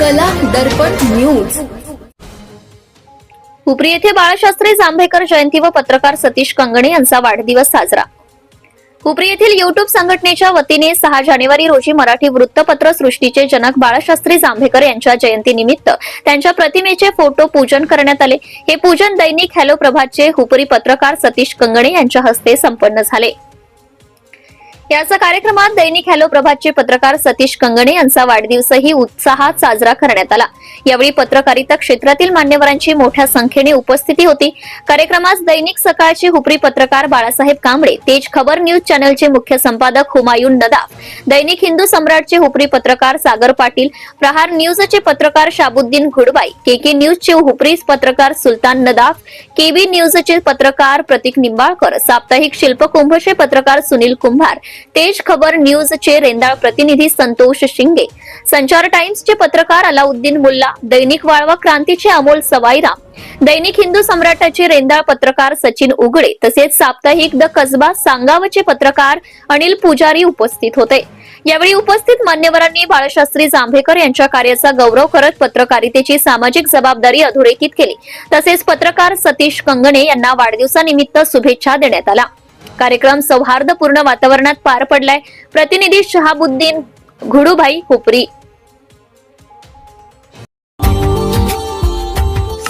कला दर्पण न्यूज. हुपरी येथे बाळशास्त्री जांभेकर जयंती व पत्रकार सतीश कंगणे यांचा वाढदिवस साजरा. उपरी येथील युट्यूब संघटनेच्या वतीने सहा जानेवारी रोजी मराठी वृत्तपत्र सृष्टीचे जनक बाळशास्त्री जांभेकर यांच्या जयंतीनिमित्त त्यांच्या प्रतिमेचे फोटो पूजन करण्यात आले. हे पूजन दैनिक हॅलो प्रभातचे हुपरी पत्रकार सतीश कंगणे यांच्या हस्ते संपन्न झाले. याचा कार्यक्रमात दैनिक हॅलो प्रभातचे पत्रकार सतीश कंगणे यांचा वाढदिवसही उत्साहात साजरा करण्यात आला. यावेळी पत्रकारिता क्षेत्रातील मान्यवरांची मोठ्या संख्येने उपस्थिती होती. कार्यक्रमास दैनिक सकाळचे हुपरी पत्रकार बाळासाहेब कांबळे तेज खबर न्यूज चॅनलचे मुख्य संपादक हुमायून नदाफ दैनिक हिंदू सम्राटचे हुपरी पत्रकार सागर पाटील प्रहार न्यूजचे पत्रकार शाबुद्दीन घुडबाई केके न्यूजचे हुपरी पत्रकार सुलतान नदाफ केबी न्यूजचे पत्रकार प्रतीक निंबाळकर साप्ताहिक शिल्पकुंभचे पत्रकार सुनील कुंभार तेज खबर न्यूजचे रेंदाळ प्रतिनिधी संतोष शिंगे संचार टाइम्सचे पत्रकार अलाउद्दीन मुल्ला दैनिक वाळवा क्रांतीचे अमोल सवाईराम दैनिक हिंदू सम्राटाचे रेंदाळ पत्रकार सचिन उगडे तसेच साप्ताहिक द कसबा सांगावचे पत्रकार अनिल पुजारी उपस्थित होते. यावेळी उपस्थित मान्यवरांनी बाळशास्त्री जांभेकर यांच्या कार्याचा गौरव करत पत्रकारितेची सामाजिक जबाबदारी अधोरेखित केली. तसेच पत्रकार सतीश कंगणे यांना वाढदिवसानिमित्त शुभेच्छा देण्यात आला कार्यक्रम सौहार्दपूर्ण वातावरणात पार पडलाय प्रतिनिधी Shahabuddin घुडूभाई Hupari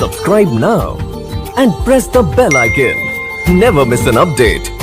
Subscribe now and press the bell icon. Never miss an update.